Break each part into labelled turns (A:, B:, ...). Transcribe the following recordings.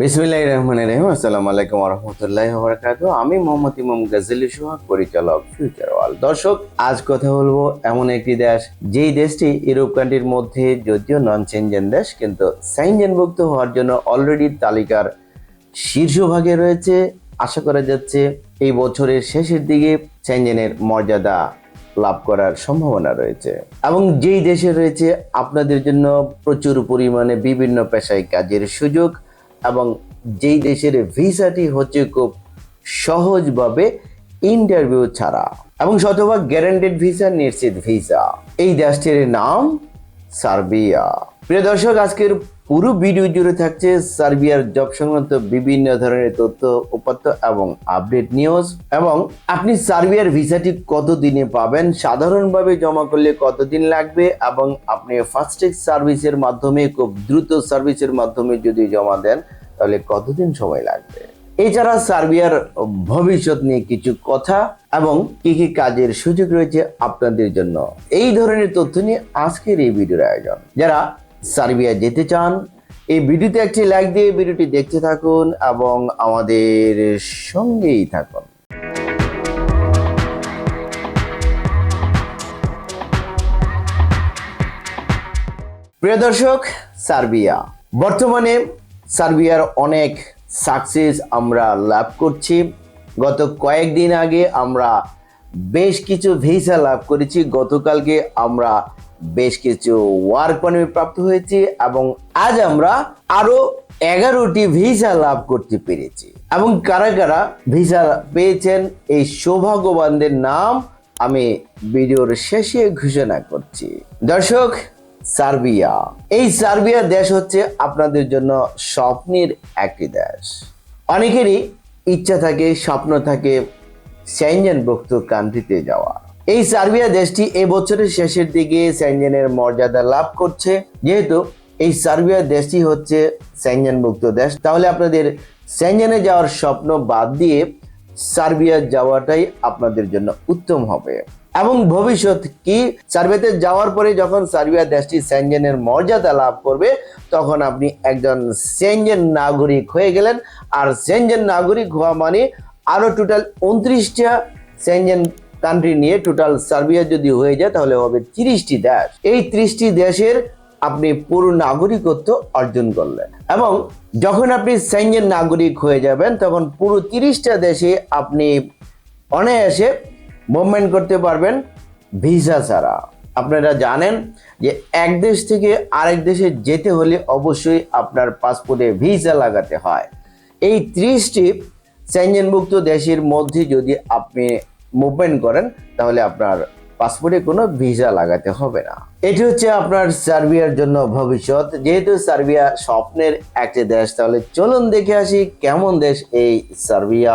A: বিসমিল্লাহ রহমান রহিম। আসসালামু আলাইকুম রহমতুল্লাহ বরকাত আমি মোহাম্মদ ইমাম গাজলি সোহাগ পরিচালক ফিউচার ওয়ার্ল্ড দর্শক, আজ কথা বলব এমন একটি দেশ, যেই দেশটি ইউরোপ কান্ট্রির মধ্যে যদিও নন সেনজেন দেশ, কিন্তু সাইনজেনভুক্ত হওয়ার জন্য অলরেডি তালিকার শীর্ষভাগে রয়েছে। আশা করা যাচ্ছে এই বছরের শেষের দিকে সেনজেনের মর্যাদা লাভ করার সম্ভাবনা রয়েছে। এবং যেই দেশে রয়েছে, আপনাদের জন্য প্রচুর পরিমাণে বিভিন্ন পেশায় কাজের সুযোগ। এবং যেই দেশের ভিসাটি হচ্ছে খুব সহজভাবে ইন্টারভিউ ছাড়া। এবং শতভাগ গ্যারান্টেড ভিসা নিশ্চিত ভিসা এই দেশটির নাম সার্বিয়া। প্রিয় দর্শক, আজকের পুরো ভিডিও জুড়ে থাকছে সার্বিয়ার জব সংক্রান্ত বিভিন্ন ধরনের তথ্য, উপাত্ত এবং আপডেট নিউজ এবং আপনি সার্বিয়ার ভিসাটি কত দিনে পাবেন, সাধারণভাবে জমা করলে কতদিন লাগবে, এবং আপনি ফাস্টেক সার্ভিসের মাধ্যমে, খুব দ্রুত সার্ভিসের মাধ্যমে যদি জমা দেন তাহলে কতদিন সময় লাগবে? এছাড়া সার্বিয়ার ভবিষ্যৎ নিয়ে কিছু কথা এবং কি কি কাজের সুযোগ রয়েছে আপনাদের জন্য, এই ধরনের তথ্য নিয়ে আজকের এই ভিডিওর আয়োজন। যারা সার্বিয়া যেতে চান, এই ভিডিওতে একটি লাইক দিয়ে ভিডিওটি দেখতে থাকুন এবং আমাদের সঙ্গেই থাকুন। প্রিয় দর্শক, সার্বিয়া। বর্তমানে সার্বিয়ার অনেক সাকসেস আমরা লাভ করছি। গত কয়েকদিন আগে আমরা বেশ কিছু ভিসা লাভ করেছি। গতকালকে আমরা বেশ কিছু ওয়ার্ক পারমিট প্রাপ্ত হয়েছি এবং আজ আমরা আরও এগারোটি ভিসা লাভ করতে পেরেছি। এবং কারা কারা ভিসা পেয়েছেন এই সৌভাগ্যবানদের নাম আমি ভিডিওর শেষে ঘোষণা করছি। দর্শক সার্বিয়া। এই সার্বিয়া দেশ হচ্ছে আপনাদের জন্য স্বপ্নের একটি দেশ। অনেকেরই ইচ্ছা থাকে, স্বপ্ন থাকে সেঞ্জনভুক্ত কান্ট্রিতে যাওয়া। এই সার্বিয়া দেশটি এই বছরের শেষের দিকে সেঞ্জেনের মর্যাদা লাভ করছে। যেহেতু এই সার্বিয়া দেশটি হচ্ছে সেঞ্জনভুক্ত দেশ, তাহলে আপনাদের সেঞ্জনে যাওয়ার স্বপ্ন বাদ দিয়ে সার্বিয়া যাওয়াটাই আপনাদের জন্য উত্তম হবে। এবং ভবিষ্যৎ কি? সার্ভেতে যাওয়ার পরে যখন সার্বিয়া দেশটি সেনজেনের মর্যাদা লাভ করবে, তখন আপনি একজন সেনজেন নাগরিক হয়ে গেলেন। আর সেনজেন নাগরিক হওয়া মানে আরও টোটাল উনত্রিশটা সেনজেন কান্ট্রি নিয়ে টোটাল সার্বিয়া যদি হয়ে যায়, তাহলে হবে তিরিশটি দেশ। এই ত্রিশটি দেশের আপনি পুরো নাগরিকত্ব অর্জন করলেন। এবং যখন আপনি সেনজেন নাগরিক হয়ে যাবেন, তখন পুরো তিরিশটা দেশে আপনি অনায়াসে মুভমেন্ট করতে পারবেন ভিসা ছাড়া। আপনারা জানেন যে এক দেশ থেকে আরেক দেশে যেতে হলে অবশ্যই আপনার পাসপোর্টে ভিসা লাগাতে হয়। এই ত্রিশটি সেঞ্জনভুক্ত দেশের মধ্যে যদি আপনি মুভমেন্ট করেন, তাহলে আপনার পাসপোর্টে কোনো ভিসা লাগাতে হবে না। এটি হচ্ছে আপনার সার্বিয়ার জন্য ভবিষ্যৎ। যেহেতু সার্বিয়া স্বপ্নের একটি দেশ, তাহলে চলুন দেখে আসি কেমন দেশ এই সার্বিয়া।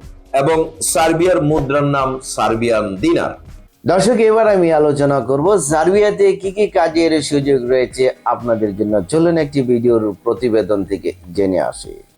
B: এবং সার্বিয়ার মুদ্রার নাম সার্বিয়ান দিনার।
A: দর্শক, এবার আমি আলোচনা করব সার্বিয়াতে কি কি কাজের সুযোগ রয়েছে আপনাদের জন্য। চলুন একটি ভিডিওর প্রতিবেদন থেকে জেনে আসি।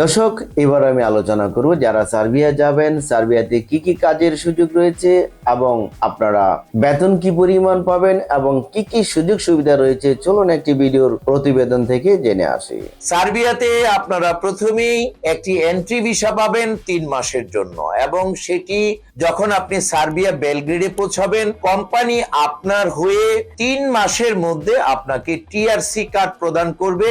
A: দর্শক, এবার আমি আলোচনা করব যারা সার্বিয়া যাবেন, সার্বিয়াতে কি কি কাজের সুযোগ রয়েছে এবং আপনারা বেতন কি পরিমাণ পাবেন এবং কি কি সুযোগ সুবিধা রয়েছে, চলুন একটি ভিডিওর প্রতিবেদন থেকে জেনে আসি।
B: সার্বিয়াতে আপনারা প্রথমেই একটি এন্ট্রি ভিসা পাবেন তিন মাসের জন্য এবং সেটি যখন আপনি সার্বিয়া বেলগ্রেডে পৌঁছাবেন, কোম্পানি আপনার হয়ে তিন মাসের মধ্যে আপনাকে টিআরসি কার্ড প্রদান করবে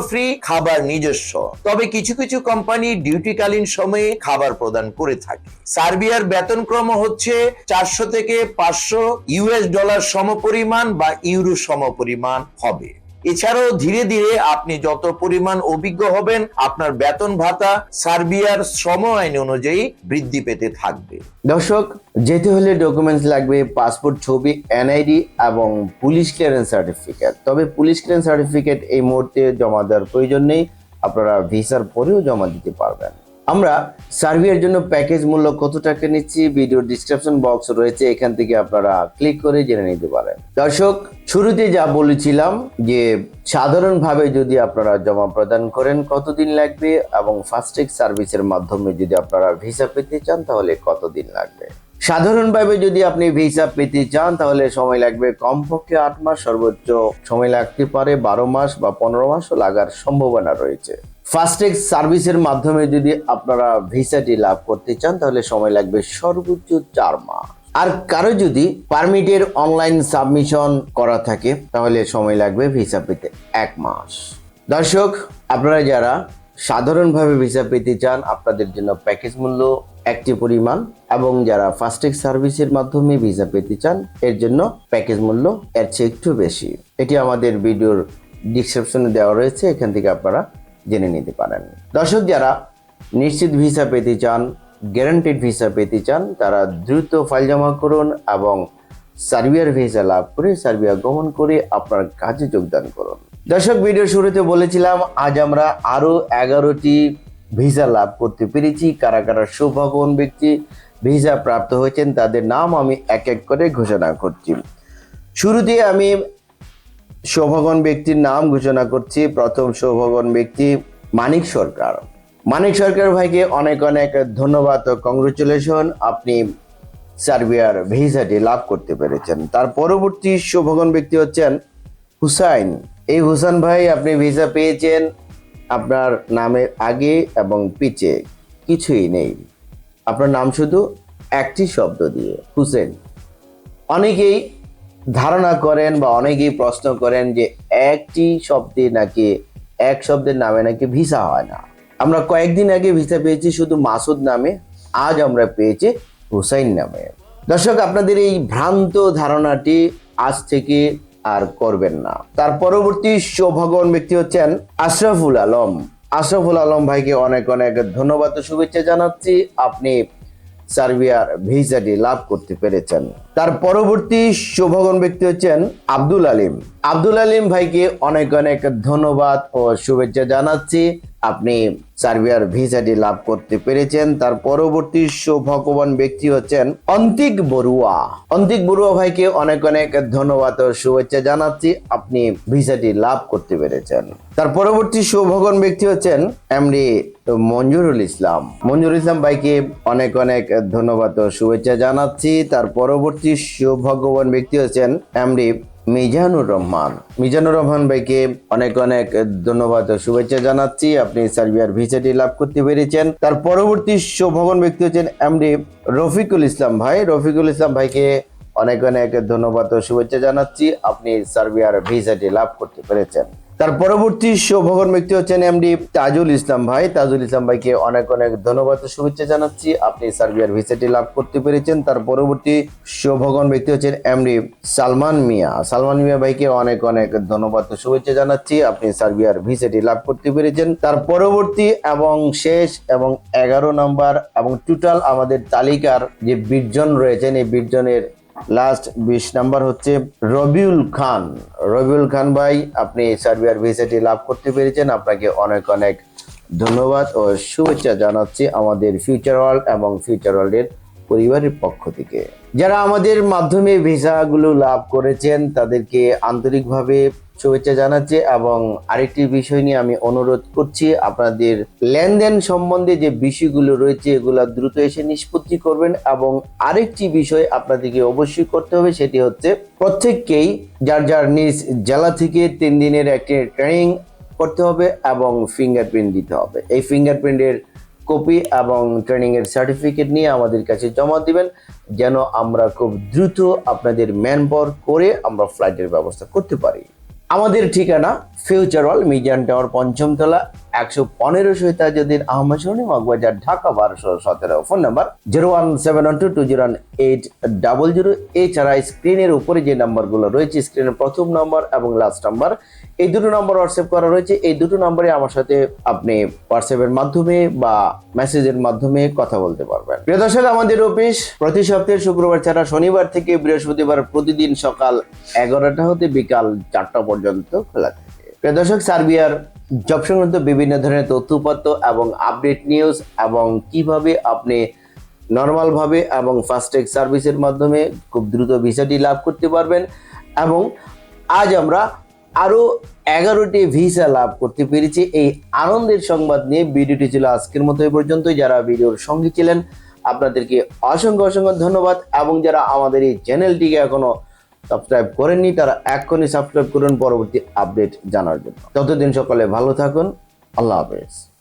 B: ফ্রি খাবার নিজস্ব। তবে কিছু কিছু কোম্পানি ডিউটি ডিউটিকালীন সময়ে খাবার প্রদান করে থাকে। সার্বিয়ার বেতনক্রম হচ্ছে চারশো থেকে পাঁচশো ইউএস ডলার সমপরিমাণ বা ইউরো সমপরিমাণ হবে। এছাড়াও ধীরে ধীরে আপনি যত পরিমাণ অভিজ্ঞ হবেন, আপনার বেতন ভাতা সার্বিয়ার শ্রম আইন অনুযায়ী বৃদ্ধি পেতে থাকবে।
A: দর্শক, যেতে হলে ডকুমেন্টস লাগবে পাসপোর্ট ছবি এনআইডি এবং পুলিশ ক্লিয়ারেন্স সার্টিফিকেট তবে পুলিশ ক্লিয়ারেন্স সার্টিফিকেট এই মুহূর্তে জমা দেওয়ার প্রয়োজন নেই, আপনারা ভিসার পরেও জমা দিতে পারবেন। আমরা সার্ভিয়ার জন্য প্যাকেজ মূল্য কত টাকা নিচ্ছি? ভিডিওর ডিসক্রিপশন বক্স রয়েছে, এখান থেকে আপনারা ক্লিক করে জেনে নিতে পারেন। দর্শক, শুরুতে যা বলেছিলাম যে, সাধারণভাবে যদি আপনারা জমা প্রদান করেন, কতদিন লাগবে? এবং ফাস্ট্যাগ সার্ভিসের মাধ্যমে যদি আপনারা ভিসা পেতে চান, তাহলে কতদিন লাগবে? সাধারণভাবে যদি আপনি ভিসা পেতে চান, তাহলে সময় লাগবে কমপক্ষে আট মাস, সর্বোচ্চ সময় লাগতে পারে বারো মাস বা পনেরো মাসও লাগার সম্ভাবনা রয়েছে। ফাস্ট্যাগ সার্ভিসের মাধ্যমে যদি আপনারা ভিসাটি লাভ করতে চান, তাহলে সময় লাগবে সর্বোচ্চ চার মাস। আর কারও যদি পারমিটের অনলাইন সাবমিশন করা থাকে, তাহলে সময় লাগবে ভিসা পেতে এক মাস। দর্শক, আপনারা যারা সাধারণভাবে ভিসা পেতে চান, আপনাদের জন্য প্যাকেজ মূল্য একটি পরিমাণ এবং যারা ফাস্ট্যাগ সার্ভিসের মাধ্যমে ভিসা পেতে চান, এর জন্য প্যাকেজ মূল্য এর চেয়ে একটু বেশি। এটি আমাদের ভিডিওর ডিসক্রিপশনে দেওয়া রয়েছে, এখান থেকে আপনারা জেনে নিতে পারেন। দর্শক যারা নিশ্চিত ভিসা পেতে চান গ্যারান্টেড ভিসা পেতে চান, তারা দ্রুত ফাইল জমা করুন এবং সার্বিয়ার ভিসা লাভ করে সার্বিয়া গমন করে আপনার কাজে যোগদান করুন। দর্শক ভিডিও শুরুতে বলেছিলাম, আজ আমরা আরও এগারোটি ভিসা লাভ করতে পেরেছি। কারা কারা সৌভাগ্যবান ব্যক্তি ভিসা প্রাপ্ত হয়েছেন, তাদের নাম আমি এক এক করে ঘোষণা করছি। শুরুতে আমি সৌভাগন ব্যক্তির নাম ঘোষণা করছি। প্রথম সৌভাগন ব্যক্তি মানিক সরকার। মানিক সরকার ভাইকে অনেক অনেক ধন্যবাদ ও কংগ্রেচুলেশন আপনি সার্বিয়ার ভিসাটি লাভ করতে পেরেছেন। তার পরবর্তী সৌভাগন ব্যক্তি হচ্ছেন হুসাইন। এই হুসাইন ভাই, আপনি ভিসা পেয়েছেন। আপনার নামের আগে এবং পিছে কিছুই নেই। আপনার নাম শুধু একটি শব্দ দিয়ে। হুসেন। অনেকেই ধারণা করেন বা অনেকেই প্রশ্ন করেন যে একটি শব্দে নাকি এক শব্দের নামে নাকি ভিসা হয় না। আমরা কয়েকদিন আগে ভিসা পেয়েছি শুধু মাসুদ নামে, আজ আমরা পেয়েছি হুসাইন নামে। দর্শক, আপনাদের এই ভ্রান্ত ধারণাটি আজ থেকে আর করবেন না। তার পরবর্তী সৌভাগ্যবান ব্যক্তি হচ্ছেন আশরাফুল আলম। আশরাফুল আলম ভাইকে অনেক অনেক ধন্যবাদ ও শুভেচ্ছা জানাচ্ছি। আপনি সার্বিয়ার ভিসাটি লাভ করতে পেরেছেন। তার পরবর্তী সৌভাগ্যবান ব্যক্তি হচ্ছেন আব্দুল আলিম। আব্দুল আলিম ভাইকে অনেক অনেক ধন্যবাদ ও শুভেচ্ছা জানাচ্ছি। আপনি সার্বিয়ার ভিসাটি লাভ করতে পেরেছেন। তার পরবর্তী সৌভাগ্যবান ব্যক্তি হচ্ছেন অন্তিক বড়ুয়া। অন্তিক বড়ুয়া ভাইকে অনেক অনেক ধন্যবাদ ও শুভেচ্ছা জানাচ্ছি। আপনি ভিসাটি লাভ করতে পেরেছেন। তার পরবর্তী সৌভাগ্যবান ব্যক্তি হচ্ছেন এমডি মঞ্জুরুল ইসলাম। মঞ্জুরুল ইসলাম ভাইকে অনেক অনেক ধন্যবাদ ও শুভেচ্ছা জানাচ্ছি। তার পরবর্তী সৌভাগ্যবান ব্যক্তি হচ্ছেন এমডি মিজানুর রহমান। মিজানুর রহমান ভাইকে অনেক অনেক ধন্যবাদ ও শুভেচ্ছা জানাচ্ছি। আপনি সার্বিয়ার ভিসাটি লাভ করতে পেরেছেন। তার পরবর্তী সৌভাগ্যবান ব্যক্তি হচ্ছেন এমডি রফিকুল ইসলাম ভাই। রফিকুল ইসলাম ভাইকে অনেক অনেক ধন্যবাদ ও শুভেচ্ছা জানাচ্ছি। আপনি সার্বিয়ার ভিসাটি লাভ করতে পেরেছেন। তার পরবর্তী সৌভাগ্য ব্যক্তি হচ্ছেন এমডি তাজুল ইসলাম ভাই। তাজুল ইসলাম ভাইকে অনেক অনেক ধন্যবাদ ও শুভেচ্ছা জানাচ্ছি। আপনি সার্বিয়ার ভিসাটি লাভ করতে পেরেছেন। তার পরবর্তী সৌভাগ্য ব্যক্তি হচ্ছেন এমডি সালমান মিয়া। সালমান মিয়া ভাইকে অনেক অনেক ধন্যবাদ ও শুভেচ্ছা জানাচ্ছি। আপনি সার্বিয়ার ভিসাটি লাভ করতে পেরেছেন। তার পরবর্তী এবং শেষ এবং এগারো নম্বর এবং টোটাল আমাদের তালিকার যে বিশজন রয়েছেন, এই বিশজনের লাস্ট বিশ নাম্বার হচ্ছে রবিউল খান। রবিউল খান ভাই, আপনি সার্বিয়ার ভিসাটি লাভ করতে পেরেছেন। আপনাকে অনেক অনেক ধন্যবাদ ও শুভেচ্ছা জানাচ্ছি আমাদের ফিউচার ওয়ার্ল্ড এবং ফিউচার ওয়ার্ল্ডের পরিবারের পক্ষ থেকে। যারা আমাদের মাধ্যমে ভিসাগুলো লাভ করেছেন, তাদেরকে আন্তরিকভাবে শুভেচ্ছা জানাচ্ছি এবং আরেকটি বিষয় নিয়ে আমি অনুরোধ করছি, আপনাদের লেনদেন সম্বন্ধে যে বিষয়গুলো রয়েছে এগুলো দ্রুত এসে নিষ্পত্তি করবেন এবং আরেকটি বিষয় আপনাদেরকে অবশ্যই করতে হবে সেটি হচ্ছে প্রত্যেককেই যার যার নিজ জেলা থেকে তিন দিনের একটি ট্রেনিং করতে হবে এবং ফিঙ্গারপ্রিন্ট দিতে হবে। এই ফিঙ্গারপ্রিন্টের কপি এবং ট্রেনিংয়ের সার্টিফিকেট নিয়ে আমাদের কাছে জমা দিবেন, যেন আমরা খুব দ্রুত আপনাদের ম্যানপাওয়ার করে আমরা ফ্লাইটের ব্যবস্থা করতে পারি। আমাদের ঠিকানা ফিউচার ওয়াল মিজান টাওয়ার পঞ্চমতলা, একশো পনেরো সহিতাজুদ্দিন আহমদ সরণি মগবাজার ঢাকা, বারোশো সতেরো। Phone number zero one seven one two two zero one eight double zero. এছাড়া স্ক্রিনের উপরে যে নাম্বারগুলো রয়েছে, স্ক্রিনের প্রথম নাম্বার এবং লাস্ট নাম্বার এই দুটো নম্বর হোয়াটসঅ্যাপ করা রয়েছে। এই দুটো নাম্বারে আমার সাথে আপনি হোয়াটসঅ্যাপের মাধ্যমে বা মেসেজের মাধ্যমে কথা বলতে পারবেন। প্রিয় দর্শক, আমাদের অফিস প্রতি সপ্তাহে শুক্রবার ছাড়া শনিবার থেকে বৃহস্পতিবার প্রতিদিন সকাল এগারোটা হতে বিকাল চারটা পর্যন্ত খোলা থাকে। প্রিয় দর্শক, সার্বিয়ার জব সংক্রান্ত বিভিন্ন ধরনের তথ্যপত্র এবং আপডেট নিউজ এবং কীভাবে আপনি নর্মাল ভাবে এবং ফাস্ট্যাগ সার্ভিসের মাধ্যমে খুব দ্রুত ভিসাটি লাভ করতে পারবেন এবং আজ আমরা আরও এগারোটি ভিসা লাভ করতে পেরেছি। এই আনন্দের সংবাদ নিয়ে ভিডিওটি ছিল আজকের মতো এই পর্যন্ত যারা ভিডিওর সঙ্গে ছিলেন, আপনাদেরকে অসংখ্য অসংখ্য ধন্যবাদ এবং যারা আমাদের এই চ্যানেলটিকে এখনও সাবস্ক্রাইব করেননি, তারা এখনই সাবস্ক্রাইব করুন, পরবর্তী আপডেট জানার জন্য। ততদিন সকালে ভালো থাকুন, আল্লাহ হাফেজ।